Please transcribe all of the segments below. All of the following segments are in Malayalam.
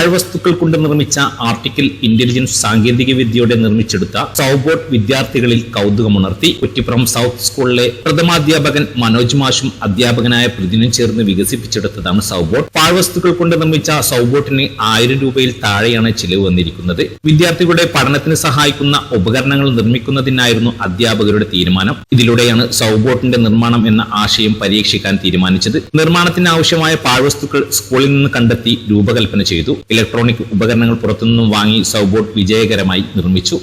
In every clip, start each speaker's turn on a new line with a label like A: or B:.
A: പാഴ്വസ്തുക്കൾ കൊണ്ട് നിർമ്മിച്ച ആർട്ടിക്കൽ ഇന്റലിജൻസ് സാങ്കേതിക വിദ്യയോടെ നിർമ്മിച്ചെടുത്ത സൗബോട്ട് വിദ്യാർത്ഥികളിൽ കൗതുകമുണർത്തി കുറ്റിപ്പുറം സൗത്ത് സ്കൂളിലെ പ്രഥമാധ്യാപകൻ മനോജ് മാഷും അധ്യാപകനായ പ്രതിനും ചേർന്ന് വികസിപ്പിച്ചെടുത്തതാണ് സൗബോട്ട് പാഴ്വസ്തുക്കൾ കൊണ്ട് നിർമ്മിച്ച സൗബോട്ടിന് ആയിരം രൂപയിൽ താഴെയാണ് ചിലവ് വന്നിരിക്കുന്നത്. വിദ്യാർത്ഥികളുടെ പഠനത്തിന് സഹായിക്കുന്ന ഉപകരണങ്ങൾ നിർമ്മിക്കുന്നതിനായിരുന്നു അധ്യാപകരുടെ തീരുമാനം. ഇതിലൂടെയാണ് സൗബോട്ടിന്റെ നിർമ്മാണം എന്ന ആശയം പരീക്ഷിക്കാൻ തീരുമാനിച്ചത്. നിർമ്മാണത്തിന് ആവശ്യമായ പാഴ്വസ്തുക്കൾ സ്കൂളിൽ നിന്ന് കണ്ടെത്തി രൂപകൽപ്പന ചെയ്തു. ഇലക്ട്രോണിക് ഉപകരണങ്ങൾ പുറത്തുനിന്നും വാങ്ങി സൗബോട്ട് വിജയകരമായി നിർമ്മിച്ചു.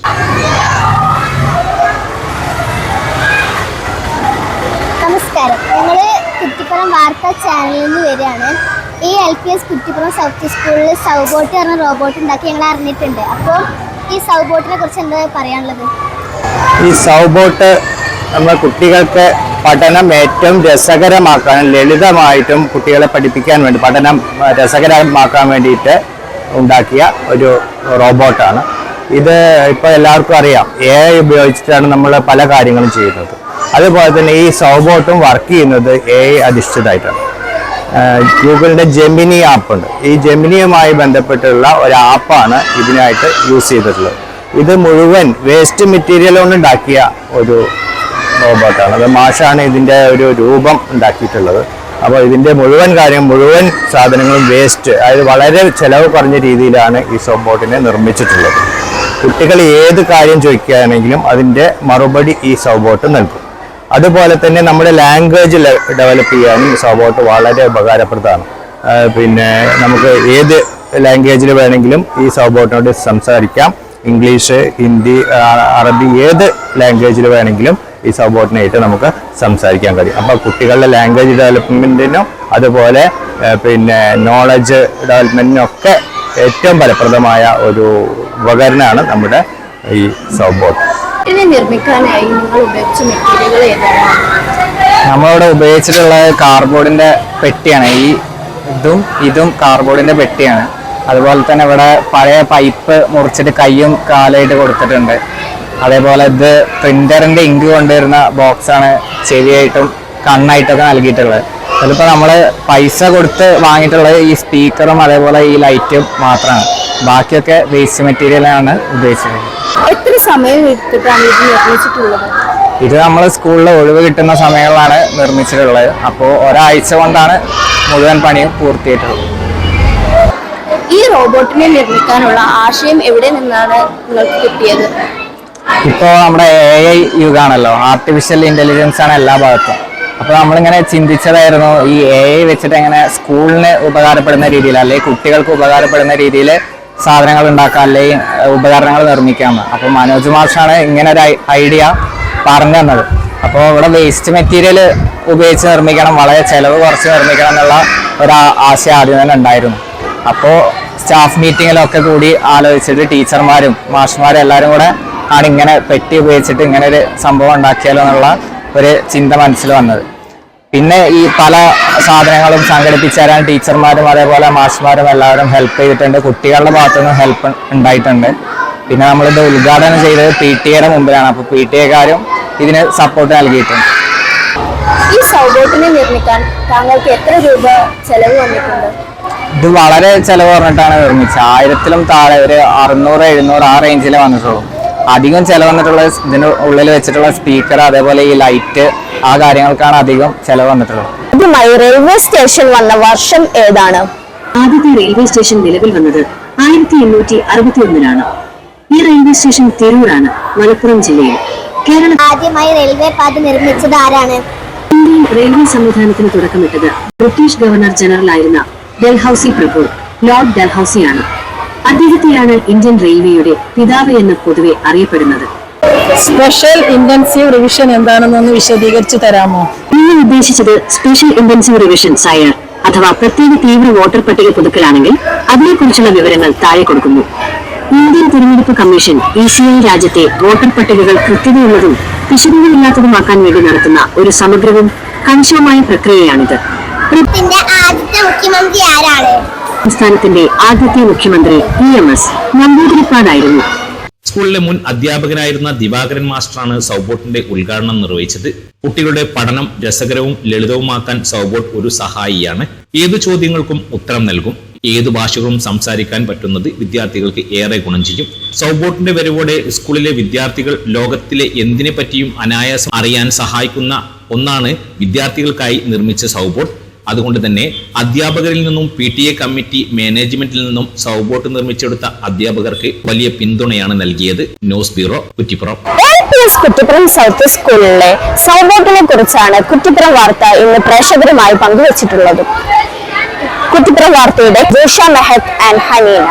B: നമസ്കാരം. ഞങ്ങൾ കുറ്റിപ്പുറം വാർത്താ ചാനലിൽ നിന്ന് വരികയാണ്. ഈ L P S Kuttippuram south സ്കൂളിൽ സൗബോട്ട് പറഞ്ഞ റോബോട്ട് ഉണ്ടാക്കി ഞങ്ങൾ അറിഞ്ഞിട്ടുണ്ട്. അപ്പോൾ ഈ സൗബോട്ടിനെ കുറിച്ച് എന്താ പറയാനുള്ളത്?
C: ഈ സൗബോട്ട് നമ്മൾ കുട്ടികൾക്ക് പഠനം ഏറ്റവും രസകരമാക്കാൻ ലളിതമായിട്ടും കുട്ടികളെ പഠിപ്പിക്കാൻ വേണ്ടി പഠനം രസകരമാക്കാൻ വേണ്ടിയിട്ട് ഉണ്ടാക്കിയ ഒരു റോബോട്ടാണ്. ഇത് ഇപ്പോൾ എല്ലാവർക്കും അറിയാം. എ ഐ ഉപയോഗിച്ചിട്ടാണ് നമ്മൾ പല കാര്യങ്ങളും ചെയ്യുന്നത്. അതുപോലെ തന്നെ ഈ സോബോട്ടും വർക്ക് ചെയ്യുന്നത് എ ഐ അധിഷ്ഠിതമായിട്ടാണ്. ഗൂഗിളിന്റെ ജെമിനി ആപ്പ് ഉണ്ട്. ഈ ജെമിനിയുമായി ബന്ധപ്പെട്ടുള്ള ഒരു ആപ്പാണ് ഇതിനായിട്ട് യൂസ് ചെയ്തിട്ടുള്ളത്. ഇത് മുഴുവൻ വേസ്റ്റ് മെറ്റീരിയൽ കൊണ്ട് ഉണ്ടാക്കിയ ഒരു റോബോട്ടാണ്. അത് മാഷാണ് ഇതിന്റെ ഒരു രൂപം ഉണ്ടാക്കിയിട്ടുള്ളത്. അപ്പോൾ ഇതിന്റെ മുഴുവൻ കാര്യം മുഴുവൻ സാധനങ്ങളും വേസ്റ്റ് അതായത് വളരെ ചിലവ് കുറഞ്ഞ രീതിയിലാണ് ഈ സോബോട്ടിനെ നിർമ്മിച്ചിട്ടുള്ളത്. കുട്ടികൾ ഏത് കാര്യം ചോദിക്കുകയാണെങ്കിലും അതിന്റെ മറുപടി ഈ സൗബോട്ട് നൽകും. അതുപോലെ തന്നെ നമ്മുടെ ലാംഗ്വേജ് ഡെവലപ്പ് ചെയ്യാനും സൗബോട്ട് വളരെ ഉപകാരപ്രദമാണ്. പിന്നെ നമുക്ക് ഏത് ലാംഗ്വേജിൽ വേണമെങ്കിലും ഈ സൗബോട്ടിനോട് സംസാരിക്കാം. ഇംഗ്ലീഷ് ഹിന്ദി അറബി ഏത് ലാംഗ്വേജിൽ വേണമെങ്കിലും ഈ സബോർഡിനായിട്ട് നമുക്ക് സംസാരിക്കാൻ കഴിയും. അപ്പോൾ കുട്ടികളുടെ ലാംഗ്വേജ് ഡെവലപ്മെന്റിനും അതുപോലെ പിന്നെ നോളജ് ഡെവലപ്മെന്റിനും ഒക്കെ ഏറ്റവും ഫലപ്രദമായ ഒരു ഉപകരണമാണ് നമ്മുടെ ഈ സബോർഡ്
D: ഇതിനെ നിർമ്മിക്കാനായി നിങ്ങൾ ഉപയോഗിച്ച മെറ്റീരിയലുകൾ ഏതാണ്
C: നമ്മളിവിടെ ഉപയോഗിച്ചിട്ടുള്ള കാർബോർഡിന്റെ പെട്ടിയാണ്. ഈ ഇതും ഇതും കാർബോർഡിന്റെ പെട്ടിയാണ്. അതുപോലെ തന്നെ ഇവിടെ പഴയ പൈപ്പ് മുറിച്ചിട്ട് കയ്യും കാലായിട്ട് കൊടുത്തിട്ടുണ്ട്. അതേപോലെ ഇത് പ്രിന്ററിന്റെ ഇങ്ക് കൊണ്ടുവരുന്ന ബോക്സാണ് ചെവിയായിട്ടും കണ്ണായിട്ടൊക്കെ നൽകിയിട്ടുള്ളത്. അതിലിപ്പോൾ നമ്മൾ പൈസ കൊടുത്ത് വാങ്ങിയിട്ടുള്ളത് ഈ സ്പീക്കറും അതേപോലെ ഈ ലൈറ്റും മാത്രമാണ്. ബാക്കിയൊക്കെ വേസ്റ്റ് മെറ്റീരിയലാണ് ഉപയോഗിച്ചിട്ടുള്ളത്
D: എത്ര സമയം എടുത്തിട്ടാണ് ഇത് നിർമ്മിച്ചിട്ടുള്ളത്?
C: ഇത് നമ്മൾ സ്കൂളിൽ ഒഴിവ് കിട്ടുന്ന സമയങ്ങളിലാണ് നിർമ്മിച്ചിട്ടുള്ളത്. അപ്പോൾ ഒരാഴ്ച കൊണ്ടാണ് മുഴുവൻ പണിയും പൂർത്തിയായിട്ടുള്ളത്.
D: ഈ റോബോട്ടിനെ നിർമ്മിക്കാനുള്ള ആശയം എവിടെ നിന്നാണ് നിങ്ങൾക്ക് കിട്ടിയത്?
C: ഇപ്പോൾ നമ്മുടെ എ ഐ യുഗാണല്ലോ. ആർട്ടിഫിഷ്യൽ ഇന്റലിജൻസ് ആണ് എല്ലാ ഭാഗത്തും. അപ്പോൾ നമ്മളിങ്ങനെ ചിന്തിച്ചതായിരുന്നു ഈ എ ഐ വെച്ചിട്ട് എങ്ങനെ സ്കൂളിന് ഉപകാരപ്പെടുന്ന രീതിയിൽ അല്ലെങ്കിൽ കുട്ടികൾക്ക് ഉപകാരപ്പെടുന്ന രീതിയിൽ സാധനങ്ങൾ ഉണ്ടാക്കാം അല്ലെങ്കിൽ ഉപകരണങ്ങൾ നിർമ്മിക്കാമെന്ന്. അപ്പോൾ മനോജ് മാഷാണ് ഇങ്ങനെ ഒരു ഐഡിയ പറഞ്ഞു തന്നത് അപ്പോൾ ഇവിടെ വേസ്റ്റ് മെറ്റീരിയൽ ഉപയോഗിച്ച് നിർമ്മിക്കണം വളരെ ചിലവ് കുറച്ച് നിർമ്മിക്കണം എന്നുള്ള ഒരു ആശയം ആദ്യം തന്നെ ഉണ്ടായിരുന്നു. അപ്പോൾ സ്റ്റാഫ് മീറ്റിങ്ങിലൊക്കെ കൂടി ആലോചിച്ചിട്ട് ടീച്ചർമാരും മാഷ്മാരും എല്ലാവരും കൂടെ ആണ് ഇങ്ങനെ പെട്ടി ഉപയോഗിച്ചിട്ട് ഇങ്ങനെ ഒരു സംഭവം ഉണ്ടാക്കിയാലോ എന്നുള്ള ഒരു ചിന്ത മനസ്സിൽ വന്നത്. പിന്നെ ഈ പല സാധനങ്ങളും സംഘടിപ്പിച്ചു തരാൻ ടീച്ചർമാരും അതേപോലെ മാഷ്മാരും എല്ലാവരും ഹെൽപ്പ് ചെയ്തിട്ടുണ്ട്. കുട്ടികളുടെ ഭാഗത്തുനിന്ന് ഹെൽപ്പ് ഉണ്ടായിട്ടുണ്ട്. പിന്നെ നമ്മളിത് ഉദ്ഘാടനം ചെയ്തത് പി ടി എയുടെ മുമ്പിലാണ്. അപ്പോൾ പി ടി എക്കാരും ഇതിന് സപ്പോർട്ട് നൽകിയിട്ടുണ്ട്.
D: ഈ സൗബോട്ടിനെ നിർമ്മിക്കാൻ താങ്കൾക്ക് എത്ര രൂപ ചെലവ് വന്നിട്ടുണ്ട്?
C: ഇത് വളരെ ചെലവ് പറഞ്ഞിട്ടാണ് നിർമ്മിച്ചത്. ആയിരത്തിലും താഴെ ഒരു അറുന്നൂറ് എഴുന്നൂറ് ആ റേഞ്ചിലേ വന്നിട്ടുള്ളൂ. അധികം ചിലവന്നിട്ടുള്ള ഇതിന് ഉള്ളിൽ വെച്ചിട്ടുള്ള സ്പീക്കർ അതേപോലെ ഈ ലൈറ്റ് ആ കാര്യങ്ങൾക്കാണ് അധികം ചെലവ് വന്നിട്ടുള്ളത്
D: ആദ്യമായി റെയിൽവേ സ്റ്റേഷൻ വന്ന വർഷം ഏതാണ്?
E: ആദ്യത്തെ റെയിൽവേ സ്റ്റേഷൻ നിലവിൽ വന്നത് ആയിരത്തി എണ്ണൂറ്റി അറുപത്തി ഒന്നിലാണ് ഈ റെയിൽവേ സ്റ്റേഷൻ തിരൂരാണ് മലപ്പുറം ജില്ലയിൽ. കേരള
B: ആദ്യമായി റെയിൽവേ പാത നിർമ്മിച്ചത് ആരാണ്?
E: ഇന്ത്യയിൽ റെയിൽവേ സംവിധാനത്തിന് തുടക്കമിട്ടത് ബ്രിട്ടീഷ് ഗവർണർ ജനറൽ ആയിരുന്ന ഡൽഹൌസി പ്രഭു ലോർഡ് ഡൽഹൌസിയാണ്. അദ്ദേഹത്തെയാണ് ഇന്ത്യൻ റെയിൽവേയുടെ പിതാവ് എന്ന് പൊതുവെ അറിയപ്പെടുന്നത്.
F: സ്പെഷ്യൽ ഇന്റൻസീവ് റിവിഷൻ എന്താണെന്നൊന്ന് വിശദീകരിച്ചു തരാമോ?
E: നിങ്ങൾ ഉദ്ദേശിച്ചത് സ്പെഷ്യൽ ഇന്റൻസീവ് റിവിഷൻ സയർ അഥവാ പ്രത്യേക തീവ്ര വോട്ടർ പട്ടിക പുതുക്കലാണെങ്കിൽ അതിനെക്കുറിച്ചുള്ള വിവരങ്ങൾ താഴെ കൊടുക്കുന്നു. ഇന്ത്യൻ തിരഞ്ഞെടുപ്പ് കമ്മീഷൻ ഇ സി ഐ രാജ്യത്തെ വോട്ടർ പട്ടികകൾ കൃത്യതയുള്ളതും പിശകുകളില്ലാത്തതുമാക്കാൻ വേണ്ടി നടത്തുന്ന ഒരു സമഗ്രവും കണിശവുമായ പ്രക്രിയയാണിത്.
B: ഇതിന്റെ ആദ്യത്തെ മുഖ്യമന്ത്രി ആരാണ്?
E: സംസ്ഥാനത്തിന്റെ ആദ്യത്തെ മുഖ്യമന്ത്രി ഇ എം എസ് നമ്പൂതിരിപ്പാടായിരുന്നു
A: സ്കൂളിലെ മുൻ അധ്യാപകനായിരുന്ന ദിവാകരൻ മാസ്റ്ററാണ് സൗബോട്ടിന്റെ ഉദ്ഘാടനം നിർവഹിച്ചത്. കുട്ടികളുടെ പഠനം രസകരവും ലളിതവുമാക്കാൻ സൗബോട്ട് ഒരു സഹായിയാണ്. ഏതു ചോദ്യങ്ങൾക്കും ഉത്തരം നൽകും. ഏത് ഭാഷകളും സംസാരിക്കാൻ പറ്റുന്നത് വിദ്യാർത്ഥികൾക്ക് ഏറെ ഗുണം ചെയ്യും. സൗബോട്ടിന്റെ വരവോടെ സ്കൂളിലെ വിദ്യാർത്ഥികൾ ലോകത്തിലെ എന്തിനെ പറ്റിയും അനായാസം അറിയാൻ സഹായിക്കുന്ന ഒന്നാണ് വിദ്യാർത്ഥികൾക്കായി നിർമ്മിച്ച സൗബോട്ട്. അതുകൊണ്ട് തന്നെ അധ്യാപകരിൽ നിന്നും പി ടി എ കമ്മിറ്റി മാനേജ്മെന്റിൽ നിന്നും സൗബോട്ട് നിർമ്മിച്ചെടുത്ത അധ്യാപകർക്ക് വലിയ പിന്തുണയാണ് നൽകിയത്. News bureau Kuttippuram.
G: Kuttippuram south സ്കൂളിലെ സൗബോട്ടിനെ കുറിച്ചാണ് കുറ്റിപ്പുറം വാർത്ത ഇന്ന് പ്രേക്ഷകരുമായി പങ്കുവച്ചിട്ടുള്ളത്. കുറ്റിപ്പുറം വാർത്തയുടെ ജോഷ മെഹത്ത് ആൻഡ് ഹനീന.